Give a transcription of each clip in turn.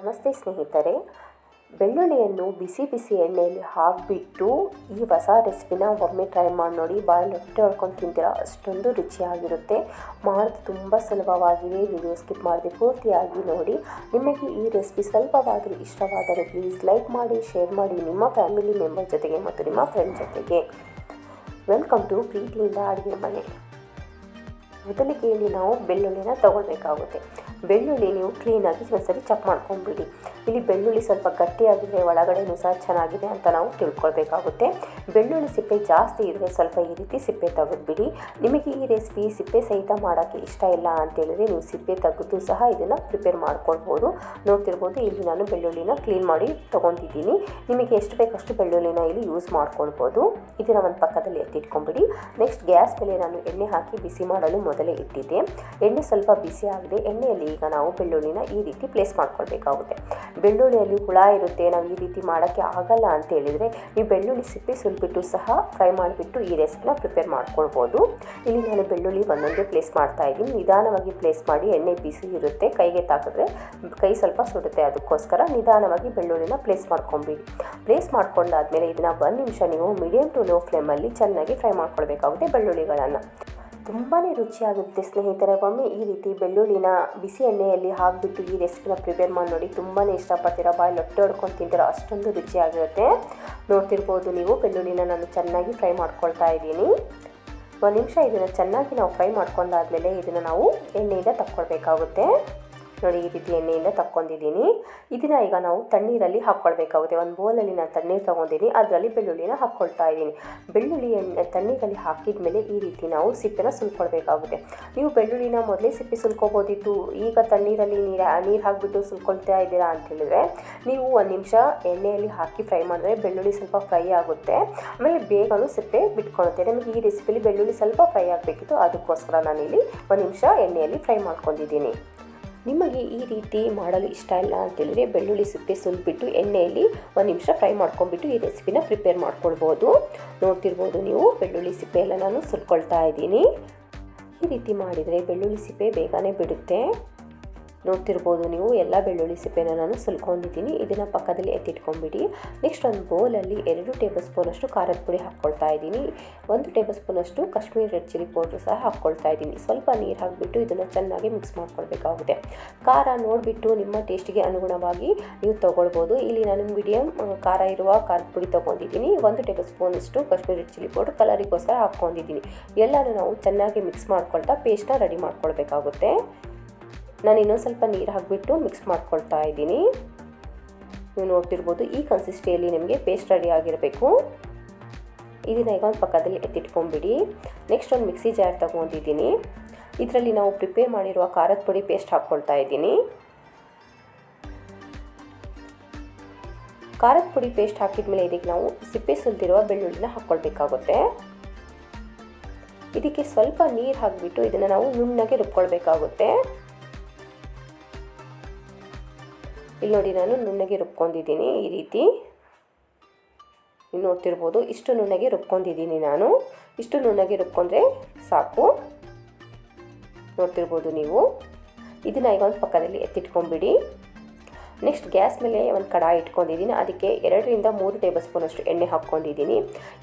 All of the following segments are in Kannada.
ನಮಸ್ತೆ ಸ್ನೇಹಿತರೆ. ಬೆಳ್ಳುಳ್ಳಿಯನ್ನು ಬಿಸಿ ಬಿಸಿ ಎಣ್ಣೆಯಲ್ಲಿ ಹಾಕಿಬಿಟ್ಟು ಈ ಹೊಸ ರೆಸಿಪಿನ ಒಮ್ಮೆ ಟ್ರೈ ಮಾಡಿ ನೋಡಿ, ಬಾಯಲ್ಲಿ ಹೊಟ್ಟೆ ಹೊಡ್ಕೊಂಡು ತಿಂತೀರಾ? ಅಷ್ಟೊಂದು ರುಚಿಯಾಗಿರುತ್ತೆ. ಮಾಡೋದು ತುಂಬ ಸುಲಭವಾಗಿದೆ. ವಿಡಿಯೋ ಸ್ಕಿಪ್ ಮಾಡದೆ ಪೂರ್ತಿಯಾಗಿ ನೋಡಿ. ನಿಮಗೆ ಈ ರೆಸಿಪಿ ಸ್ವಲ್ಪವಾದರೂ ಇಷ್ಟವಾದರೆ ಪ್ಲೀಸ್ ಲೈಕ್ ಮಾಡಿ ಶೇರ್ ಮಾಡಿ ನಿಮ್ಮ ಫ್ಯಾಮಿಲಿ ಮೆಂಬರ್ ಜೊತೆಗೆ ಮತ್ತು ನಿಮ್ಮ ಫ್ರೆಂಡ್ ಜೊತೆಗೆ. ವೆಲ್ಕಮ್ ಟು ಪ್ರೀತಿಯಿಂದ ಅಡುಗೆ ಮನೆ. ಮೊದಲಿಗೆ ಇಲ್ಲಿ ನಾವು ಬೆಳ್ಳುಳ್ಳಿನ ತಗೊಳ್ಬೇಕಾಗುತ್ತೆ. ಬೆಳ್ಳುಳ್ಳಿ ನೀವು ಕ್ಲೀನಾಗಿ ಒಂದ್ಸರಿ ಚೆಕ್ ಮಾಡ್ಕೊಂಡ್ಬಿಡಿ. ಇಲ್ಲಿ ಬೆಳ್ಳುಳ್ಳಿ ಸ್ವಲ್ಪ ಗಟ್ಟಿಯಾಗಿದೆ, ಒಳಗಡೆನೂ ಸಹ ಚೆನ್ನಾಗಿದೆ ಅಂತ ನಾವು ತಿಳ್ಕೊಳ್ಬೇಕಾಗುತ್ತೆ. ಬೆಳ್ಳುಳ್ಳಿ ಸಿಪ್ಪೆ ಜಾಸ್ತಿ ಇದ್ದರೆ ಸ್ವಲ್ಪ ಈ ರೀತಿ ಸಿಪ್ಪೆ ತೆಗೆದ್ಬಿಡಿ. ನಿಮಗೆ ಈ ರೆಸಿಪಿ ಸಿಪ್ಪೆ ಸಹಿತ ಮಾಡೋಕ್ಕೆ ಇಷ್ಟ ಇಲ್ಲ ಅಂತೇಳಿದ್ರೆ ನೀವು ಸಿಪ್ಪೆ ತೆಗೆದು ಸಹ ಇದನ್ನು ಪ್ರಿಪೇರ್ ಮಾಡ್ಕೊಳ್ಬೋದು. ನೋಡ್ತಿರ್ಬೋದು, ಇಲ್ಲಿ ನಾನು ಬೆಳ್ಳುಳ್ಳಿನ ಕ್ಲೀನ್ ಮಾಡಿ ತೊಗೊತಿದ್ದೀನಿ ನಿಮಗೆ ಎಷ್ಟು ಬೇಕಷ್ಟು ಬೆಳ್ಳುಳ್ಳಿನ ಇಲ್ಲಿ ಯೂಸ್ ಮಾಡ್ಕೊಳ್ಬೋದು. ಇದನ್ನು ಒಂದು ಪಕ್ಕದಲ್ಲಿ ಎತ್ತಿಟ್ಕೊಂಬಿಡಿ ನೆಕ್ಸ್ಟ್ ಗ್ಯಾಸ್ ಮೇಲೆ ನಾನು ಎಣ್ಣೆ ಹಾಕಿ ಬಿಸಿ ಮಾಡಲು ಮೊದಲೇ ಇಟ್ಟಿದ್ದೆ ಎಣ್ಣೆ ಸ್ವಲ್ಪ ಬಿಸಿ ಆಗಿದೆ. ಎಣ್ಣೆಯಲ್ಲಿ ಈಗ ನಾವು ಬೆಳ್ಳುಳ್ಳಿನ ಈ ರೀತಿ ಪ್ಲೇಸ್ ಮಾಡ್ಕೊಳ್ಬೇಕಾಗುತ್ತೆ. ಬೆಳ್ಳುಳ್ಳಿಯಲ್ಲಿ ಹುಳ ಇರುತ್ತೆ. ನಾವು ಈ ರೀತಿ ಮಾಡೋಕ್ಕೆ ಆಗಲ್ಲ ಅಂತ ಹೇಳಿದರೆ ನೀವು ಬೆಳ್ಳುಳ್ಳಿ ಸಿಪ್ಪೆ ಸುಲ್ಬಿಟ್ಟು ಸಹ ಫ್ರೈ ಮಾಡಿಬಿಟ್ಟು ಈ ರೆಸಿಪಿನ ಪ್ರಿಪೇರ್ ಮಾಡ್ಕೊಳ್ಬೋದು. ಇಲ್ಲಿ ನಾನು ಬೆಳ್ಳುಳ್ಳಿ ಒಂದೊಂದೇ ಪ್ಲೇಸ್ ಮಾಡ್ತಾ ಇದ್ದೀನಿ. ನಿಧಾನವಾಗಿ ಪ್ಲೇಸ್ ಮಾಡಿ ಎಣ್ಣೆ ಬಿಸಿ ಇರುತ್ತೆ. ಕೈಗೆ ತಾಕಿದ್ರೆ ಕೈ ಸ್ವಲ್ಪ ಸುಡುತ್ತೆ. ಅದಕ್ಕೋಸ್ಕರ ನಿಧಾನವಾಗಿ ಬೆಳ್ಳುಳ್ಳಿನ ಪ್ಲೇಸ್ ಮಾಡ್ಕೊಂಬಿಡಿ ಪ್ಲೇಸ್ ಮಾಡ್ಕೊಂಡಾದ್ಮೇಲೆ ಇದನ್ನ ಒಂದು ನಿಮಿಷ ನೀವು ಮೀಡಿಯಮ್ ಟು ಲೋ ಫ್ಲೇಮಲ್ಲಿ ಚೆನ್ನಾಗಿ ಫ್ರೈ ಮಾಡ್ಕೊಳ್ಬೇಕಾಗುತ್ತೆ ಬೆಳ್ಳುಳ್ಳಿಗಳನ್ನು. ತುಂಬಾ ರುಚಿಯಾಗುತ್ತೆ ಸ್ನೇಹಿತರೆ. ಒಮ್ಮೆ ಈ ರೀತಿ ಬೆಳ್ಳುಳ್ಳಿನ ಬಿಸಿ ಎಣ್ಣೆಯಲ್ಲಿ ಹಾಕಿಬಿಟ್ಟು ಈ ರೆಸಿಪಿನ ಪ್ರಿಪೇರ್ ಮಾಡಿ ನೋಡಿ ತುಂಬಾ ಇಷ್ಟಪಡ್ತೀರಾ? ಬಾಯಿ ಲೊಟ್ಟೆ ಹೊಡ್ಕೊಂಡು ತಿಂತೀರ? ಅಷ್ಟೊಂದು ರುಚಿಯಾಗಿರುತ್ತೆ. ನೋಡ್ತಿರ್ಬೋದು ನೀವು, ಬೆಳ್ಳುಳ್ಳಿನ ನಾನು ಚೆನ್ನಾಗಿ ಫ್ರೈ ಮಾಡ್ಕೊಳ್ತಾ ಇದ್ದೀನಿ. ಒಂದು ನಿಮಿಷ ಇದನ್ನು ಚೆನ್ನಾಗಿ ನಾವು ಫ್ರೈ ಮಾಡ್ಕೊಂಡಾದ್ಮೇಲೆ ಇದನ್ನು ನಾವು ಎಣ್ಣೆಯಿಂದ ತಕ್ಕೊಳ್ಬೇಕಾಗುತ್ತೆ. ನೋಡಿ ಈ ರೀತಿ ಎಣ್ಣೆಯಿಂದ ತಕ್ಕೊಂಡಿದ್ದೀನಿ. ಇದನ್ನು ಈಗ ನಾವು ತಣ್ಣೀರಲ್ಲಿ ಹಾಕ್ಕೊಳ್ಬೇಕಾಗುತ್ತೆ. ಒಂದು ಬೌಲಲ್ಲಿ ನಾನು ತಣ್ಣೀರು ತೊಗೊಂಡಿದ್ದೀನಿ. ಅದರಲ್ಲಿ ಬೆಳ್ಳುಳ್ಳಿನ ಹಾಕ್ಕೊಳ್ತಾ ಇದ್ದೀನಿ. ಬೆಳ್ಳುಳ್ಳಿ ಎಣ್ಣೆ, ತಣ್ಣೀರಲ್ಲಿ ಹಾಕಿದ ಮೇಲೆ ಈ ರೀತಿ ನಾವು ಸಿಪ್ಪೆನ ಸುಲ್ಕೊಳ್ಬೇಕಾಗುತ್ತೆ. ನೀವು ಬೆಳ್ಳುಳ್ಳಿನ ಮೊದಲೇ ಸಿಪ್ಪೆ ಸುಲ್ಕೋಬೋದಿತ್ತು. ಈಗ ತಣ್ಣೀರಲ್ಲಿ ನೀರು ನೀರು ಹಾಕಿಬಿಟ್ಟು ಸುಲ್ಕೊಳ್ತಾ ಇದ್ದೀರಾ ಅಂತ ಹೇಳಿದ್ರೆ, ನೀವು ಒಂದು ನಿಮಿಷ ಎಣ್ಣೆಯಲ್ಲಿ ಹಾಕಿ ಫ್ರೈ ಮಾಡಿದ್ರೆ ಬೆಳ್ಳುಳ್ಳಿ ಸ್ವಲ್ಪ ಫ್ರೈ ಆಗುತ್ತೆ. ಆಮೇಲೆ ಬೇಗನೂ ಸಿಪ್ಪೆ ಬಿಟ್ಕೊಳುತ್ತೆ ನಮಗೆ ಈ ರೆಸಿಪಿಲಿ ಬೆಳ್ಳುಳ್ಳಿ ಸ್ವಲ್ಪ ಫ್ರೈ ಆಗಬೇಕಿತ್ತು. ಅದಕ್ಕೋಸ್ಕರ ನಾನಿಲ್ಲಿ ಒಂದು ನಿಮಿಷ ಎಣ್ಣೆಯಲ್ಲಿ ಫ್ರೈ ಮಾಡ್ಕೊಂಡಿದ್ದೀನಿ. ನಿಮಗೆ ಈ ರೀತಿ ಮಾಡಲು ಇಷ್ಟ ಇಲ್ಲ ಅಂತೇಳಿದರೆ ಬೆಳ್ಳುಳ್ಳಿ ಸಿಪ್ಪೆ ಸುಲ್ಬಿಟ್ಟು ಎಣ್ಣೆಯಲ್ಲಿ ಒಂದು ನಿಮಿಷ ಫ್ರೈ ಮಾಡ್ಕೊಂಡ್ಬಿಟ್ಟು ಈ ರೆಸಿಪಿನ ಪ್ರಿಪೇರ್ ಮಾಡ್ಕೊಳ್ಬೋದು. ನೋಡ್ತಿರ್ಬೋದು ನೀವು, ಬೆಳ್ಳುಳ್ಳಿ ಸಿಪ್ಪೆ ಎಲ್ಲ ನಾನು ಸುಲ್ಕೊಳ್ತಾ ಇದ್ದೀನಿ. ಈ ರೀತಿ ಮಾಡಿದರೆ ಬೆಳ್ಳುಳ್ಳಿ ಸಿಪ್ಪೆ ಬೇಗನೆ ಬಿಡುತ್ತೆ. ನೋಡ್ತಿರ್ಬೋದು ನೀವು. ಎಲ್ಲ ಬೆಳ್ಳುಳ್ಳಿ ಸಿಪ್ಪೆನ ನಾನು ಸುಲ್ಕೊಂಡಿದ್ದೀನಿ. ಇದನ್ನು ಪಕ್ಕದಲ್ಲಿ ಎತ್ತಿಟ್ಕೊಂಡ್ಬಿಡಿ. ನೆಕ್ಸ್ಟ್ ಒಂದು ಬೌಲಲ್ಲಿ ಎರಡು ಟೇಬಲ್ ಸ್ಪೂನಷ್ಟು ಖಾರದ ಪುಡಿ ಹಾಕ್ಕೊಳ್ತಾ ಇದ್ದೀನಿ. ಒಂದು ಟೇಬಲ್ ಸ್ಪೂನಷ್ಟು ಕಾಶ್ಮೀರಿ ರೆಡ್ ಚಿಲ್ಲಿ ಪೌಡ್ರ್ ಸಹ ಹಾಕ್ಕೊಳ್ತಾ ಇದ್ದೀನಿ. ಸ್ವಲ್ಪ ನೀರು ಹಾಕಿಬಿಟ್ಟು ಇದನ್ನು ಚೆನ್ನಾಗಿ ಮಿಕ್ಸ್ ಮಾಡ್ಕೊಳ್ಬೇಕಾಗುತ್ತೆ. ಖಾರ ನೋಡಿಬಿಟ್ಟು ನಿಮ್ಮ ಟೇಸ್ಟಿಗೆ ಅನುಗುಣವಾಗಿ ನೀವು ತೊಗೊಳ್ಬೋದು. ಇಲ್ಲಿ ನಾನು ಮೀಡಿಯಮ್ ಖಾರ ಇರುವ ಖಾರದ ಪುಡಿ ತೊಗೊಂಡಿದ್ದೀನಿ. ಒಂದು ಟೇಬಲ್ ಸ್ಪೂನಷ್ಟು ಕಾಶ್ಮೀರಿ ಚಿಲ್ಲಿ ಪೌಡ್ರ್ ಕಲರಿಗೋಸ್ಕರ ಹಾಕ್ಕೊಂಡಿದ್ದೀನಿ. ಎಲ್ಲನೂ ನಾವು ಚೆನ್ನಾಗಿ ಮಿಕ್ಸ್ ಮಾಡ್ಕೊಳ್ತಾ ಪೇಸ್ಟನ್ನ ರೆಡಿ ಮಾಡ್ಕೊಳ್ಬೇಕಾಗುತ್ತೆ. ನಾನು ಇನ್ನೊಂದು ಸ್ವಲ್ಪ ನೀರು ಹಾಕಿಬಿಟ್ಟು ಮಿಕ್ಸ್ ಮಾಡ್ಕೊಳ್ತಾ ಇದ್ದೀನಿ. ನೀವು ನೋಡ್ತಿರ್ಬೋದು ಈ ಕನ್ಸಿಸ್ಟಿಯಲ್ಲಿ ನಿಮಗೆ ಪೇಸ್ಟ್ ರೆಡಿ ಆಗಿರಬೇಕು. ಇದನ್ನು ಈಗ ಒಂದು ಪಕ್ಕದಲ್ಲಿ ಎತ್ತಿಟ್ಕೊಂಬಿಡಿ ನೆಕ್ಸ್ಟ್ ಒಂದು ಮಿಕ್ಸಿ ಜಾರ್ ತೊಗೊಂಡಿದ್ದೀನಿ. ಇದರಲ್ಲಿ ನಾವು ಪ್ರಿಪೇರ್ ಮಾಡಿರುವ ಖಾರದ ಪುಡಿ ಪೇಸ್ಟ್ ಹಾಕ್ಕೊಳ್ತಾ ಇದ್ದೀನಿ. ಖಾರದ ಪುಡಿ ಪೇಸ್ಟ್ ಹಾಕಿದ ಮೇಲೆ ಇದಕ್ಕೆ ನಾವು ಸಿಪ್ಪೆ ಸುಲಿದಿರುವ ಬೆಳ್ಳುಳ್ಳಿನ ಹಾಕ್ಕೊಳ್ಬೇಕಾಗುತ್ತೆ. ಇದಕ್ಕೆ ಸ್ವಲ್ಪ ನೀರು ಹಾಕಿಬಿಟ್ಟು ಇದನ್ನು ನಾವು ನುಣ್ಣಗೆ ರುಬ್ಕೊಳ್ಬೇಕಾಗುತ್ತೆ. ಇಲ್ಲಿ ನೋಡಿ ನಾನು ನುಣ್ಣಗೆ ರುಬ್ಕೊಂಡಿದ್ದೀನಿ ಈ ರೀತಿ. ನೀವು ನೋಡ್ತಿರ್ಬೋದು ಇಷ್ಟು ನುಣ್ಣಗೆ ರುಬ್ಕೊಂಡಿದ್ದೀನಿ ನಾನು. ಇಷ್ಟು ನುಣ್ಣಗೆ ರುಬ್ಕೊಂಡ್ರೆ ಸಾಕು. ನೋಡ್ತಿರ್ಬೋದು ನೀವು. ಇದನ್ನು ಈಗ ಒಂದು ಪಕ್ಕದಲ್ಲಿ ಎತ್ತಿಟ್ಕೊಂಬಿಡಿ ನೆಕ್ಸ್ಟ್ ಗ್ಯಾಸ್ ಮೇಲೆ ಒಂದು ಕಡಾಯಿ ಇಟ್ಕೊಂಡಿದ್ದೀನಿ. ಅದಕ್ಕೆ ಎರಡರಿಂದ ಮೂರು ಟೇಬಲ್ ಸ್ಪೂನಷ್ಟು ಎಣ್ಣೆ ಹಾಕ್ಕೊಂಡಿದ್ದೀನಿ.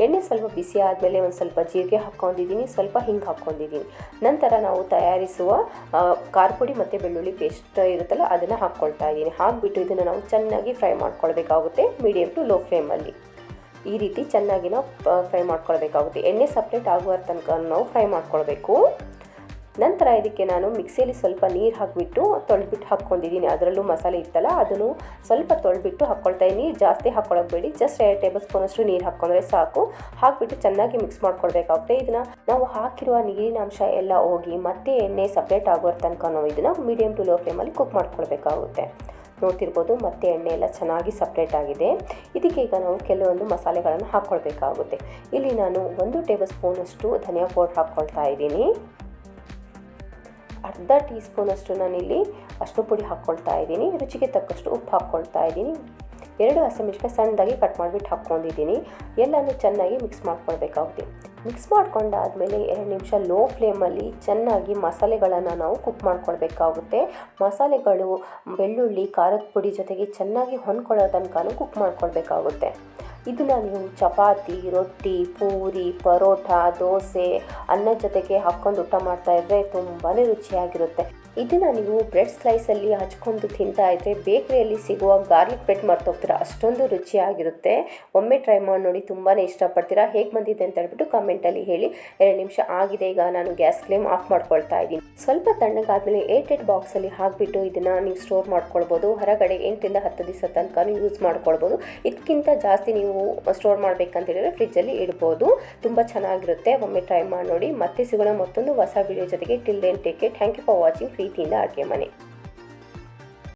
ಎಣ್ಣೆ ಸ್ವಲ್ಪ ಬಿಸಿ ಆದಮೇಲೆ ಒಂದು ಸ್ವಲ್ಪ ಜೀರಿಗೆ ಹಾಕ್ಕೊಂಡಿದ್ದೀನಿ. ಸ್ವಲ್ಪ ಹಿಂಗೆ ಹಾಕ್ಕೊಂಡಿದ್ದೀನಿ. ನಂತರ ನಾವು ತಯಾರಿಸುವ ಖಾರ ಪುಡಿ ಮತ್ತು ಬೆಳ್ಳುಳ್ಳಿ ಪೇಸ್ಟ್ ಇರುತ್ತಲ್ಲ, ಅದನ್ನು ಹಾಕ್ಕೊಳ್ತಾ ಇದ್ದೀನಿ. ಹಾಕ್ಬಿಟ್ಟು ಇದನ್ನು ನಾವು ಚೆನ್ನಾಗಿ ಫ್ರೈ ಮಾಡ್ಕೊಳ್ಬೇಕಾಗುತ್ತೆ. ಮೀಡಿಯಮ್ ಟು ಲೋ ಫ್ಲೇಮಲ್ಲಿ ಈ ರೀತಿ ಚೆನ್ನಾಗಿ ನಾವು ಫ್ರೈ ಮಾಡ್ಕೊಳ್ಬೇಕಾಗುತ್ತೆ. ಎಣ್ಣೆ ಸಪ್ರೇಟ್ ಆಗುವ ತನಕ ನಾವು ಫ್ರೈ ಮಾಡ್ಕೊಳ್ಬೇಕು. ನಂತರ ಇದಕ್ಕೆ ನಾನು ಮಿಕ್ಸಿಯಲ್ಲಿ ಸ್ವಲ್ಪ ನೀರು ಹಾಕಿಬಿಟ್ಟು ತೊಳೆದ್ಬಿಟ್ಟು ಹಾಕ್ಕೊಂಡಿದ್ದೀನಿ ಅದರಲ್ಲೂ ಮಸಾಲೆ ಇತ್ತಲ್ಲ, ಅದನ್ನು ಸ್ವಲ್ಪ ತೊಳೆದ್ಬಿಟ್ಟು ಹಾಕ್ಕೊಳ್ತಾ ನೀರು ಜಾಸ್ತಿ ಹಾಕ್ಕೊಳ್ಳೋಕ್ಬೇಡಿ ಜಸ್ಟ್ ಎರಡು ಟೇಬಲ್ ಸ್ಪೂನಷ್ಟು ನೀರು ಹಾಕ್ಕೊಂಡ್ರೆ ಸಾಕು. ಹಾಕಿಬಿಟ್ಟು ಚೆನ್ನಾಗಿ ಮಿಕ್ಸ್ ಮಾಡ್ಕೊಳ್ಬೇಕಾಗುತ್ತೆ. ಇದನ್ನು ನಾವು ಹಾಕಿರುವ ನೀರಿನ ಅಂಶ ಎಲ್ಲ ಹೋಗಿ ಮತ್ತೆ ಎಣ್ಣೆ ಸಪ್ರೇಟ್ ಆಗೋ ತನಕ ನಾವು ಇದನ್ನು ಮೀಡಿಯಮ್ ಟು ಲೋ ಫ್ಲೇಮಲ್ಲಿ ಕುಕ್ ಮಾಡ್ಕೊಳ್ಬೇಕಾಗುತ್ತೆ. ನೋಡ್ತಿರ್ಬೋದು, ಮತ್ತೆ ಎಣ್ಣೆ ಎಲ್ಲ ಚೆನ್ನಾಗಿ ಸಪ್ರೇಟ್ ಆಗಿದೆ. ಇದಕ್ಕೆ ಈಗ ನಾವು ಕೆಲವೊಂದು ಮಸಾಲೆಗಳನ್ನು ಹಾಕ್ಕೊಳ್ಬೇಕಾಗುತ್ತೆ. ಇಲ್ಲಿ ನಾನು ಒಂದು ಟೇಬಲ್ ಸ್ಪೂನಷ್ಟು ಧನಿಯಾ ಪೌಡ್ರ್ ಹಾಕ್ಕೊಳ್ತಾ ಇದ್ದೀನಿ ಅರ್ಧ ಟೀ ಸ್ಪೂನಷ್ಟು ನಾನಿಲ್ಲಿ ಅಷ್ಟು ಪುಡಿ ಹಾಕ್ಕೊಳ್ತಾ ಇದ್ದೀನಿ. ರುಚಿಗೆ ತಕ್ಕಷ್ಟು ಉಪ್ಪು ಹಾಕ್ಕೊಳ್ತಾ ಇದ್ದೀನಿ. ಎರಡು ಹಸಿಮೆಣಸಿನಕಾಯಿ ಸಣ್ಣದಾಗಿ ಕಟ್ ಮಾಡಿಬಿಟ್ಟು ಹಾಕ್ಕೊಂಡಿದ್ದೀನಿ. ಎಲ್ಲನೂ ಚೆನ್ನಾಗಿ ಮಿಕ್ಸ್ ಮಾಡ್ಕೊಳ್ಬೇಕಾಗುತ್ತೆ. ಮಿಕ್ಸ್ ಮಾಡ್ಕೊಂಡಾದಮೇಲೆ ಎರಡು ನಿಮಿಷ ಲೋ ಫ್ಲೇಮಲ್ಲಿ ಚೆನ್ನಾಗಿ ಮಸಾಲೆಗಳನ್ನು ನಾವು ಕುಕ್ ಮಾಡ್ಕೊಳ್ಬೇಕಾಗುತ್ತೆ. ಮಸಾಲೆಗಳು, ಬೆಳ್ಳುಳ್ಳಿ, ಖಾರದ ಪುಡಿ ಜೊತೆಗೆ ಚೆನ್ನಾಗಿ ಹೊಂದ್ಕೊಳ್ಳೋ ತನಕನೂ ಕುಕ್ ಮಾಡ್ಕೊಳ್ಬೇಕಾಗುತ್ತೆ. ಇದನ್ನು ನೀವು ಚಪಾತಿ, ರೊಟ್ಟಿ, ಪೂರಿ ಪರೋಟ ದೋಸೆ ಅನ್ನದ ಜೊತೆಗೆ ಹಾಕ್ಕೊಂಡು ಊಟ ಮಾಡ್ತಾ ಇದ್ದರೆ ತುಂಬಾ ರುಚಿಯಾಗಿರುತ್ತೆ. ಇದನ್ನು ನೀವು ಬ್ರೆಡ್ ಸ್ಲೈಸಲ್ಲಿ ಹಚ್ಕೊಂಡು ತಿಂತಾ ಇದ್ದರೆ ಬೇಕ್ರಿಯಲ್ಲಿ ಸಿಗುವ ಗಾರ್ಲಿಕ್ ಬ್ರೆಡ್ ಮರ್ತೋಗ್ತೀರಾ. ಅಷ್ಟೊಂದು ರುಚಿಯಾಗಿರುತ್ತೆ. ಒಮ್ಮೆ ಟ್ರೈ ಮಾಡಿ ನೋಡಿ ತುಂಬಾ ಇಷ್ಟಪಡ್ತೀರಾ. ಹೇಗೆ ಬಂದಿದೆ ಅಂತ ಹೇಳ್ಬಿಟ್ಟು ಕಮೆಂಟಲ್ಲಿ ಹೇಳಿ. ಎರಡು ನಿಮಿಷ ಆಗಿದೆ. ಈಗ ನಾನು ಗ್ಯಾಸ್ ಫ್ಲೇಮ್ ಆಫ್ ಮಾಡ್ಕೊಳ್ತಾ ಇದ್ದೀನಿ. ಸ್ವಲ್ಪ ತಣ್ಣಗಾದ್ಮೇಲೆ ಏಟ್ ಏಟ್ ಬಾಕ್ಸಲ್ಲಿ ಹಾಕಿಬಿಟ್ಟು ಇದನ್ನು ನೀವು ಸ್ಟೋರ್ ಮಾಡ್ಕೊಳ್ಬೋದು. ಹೊರಗಡೆ ಎಂಟರಿಂದ ಹತ್ತು ದಿವಸ ತನಕ ಯೂಸ್ ಮಾಡ್ಕೊಳ್ಬೋದು. ಇದಕ್ಕಿಂತ ಜಾಸ್ತಿ ನೀವು ಸ್ಟೋರ್ ಮಾಡ್ಬೇಕಂತ ಹೇಳಿದ್ರೆ ಫ್ರಿಜ್ಜಲ್ಲಿ ಇಡ್ಬೋದು. ತುಂಬ ಚೆನ್ನಾಗಿರುತ್ತೆ. ಒಮ್ಮೆ ಟ್ರೈ ಮಾಡಿ ನೋಡಿ. ಮತ್ತೆ ಸಿಗೋಣ ಮತ್ತೊಂದು ಹೊಸ ವಿಡಿಯೋ ಜೊತೆಗೆ. Till then take care thank you for watching ಪ್ರೀತಿಯಿಂದ ಅಡುಗೆ ಮನೆ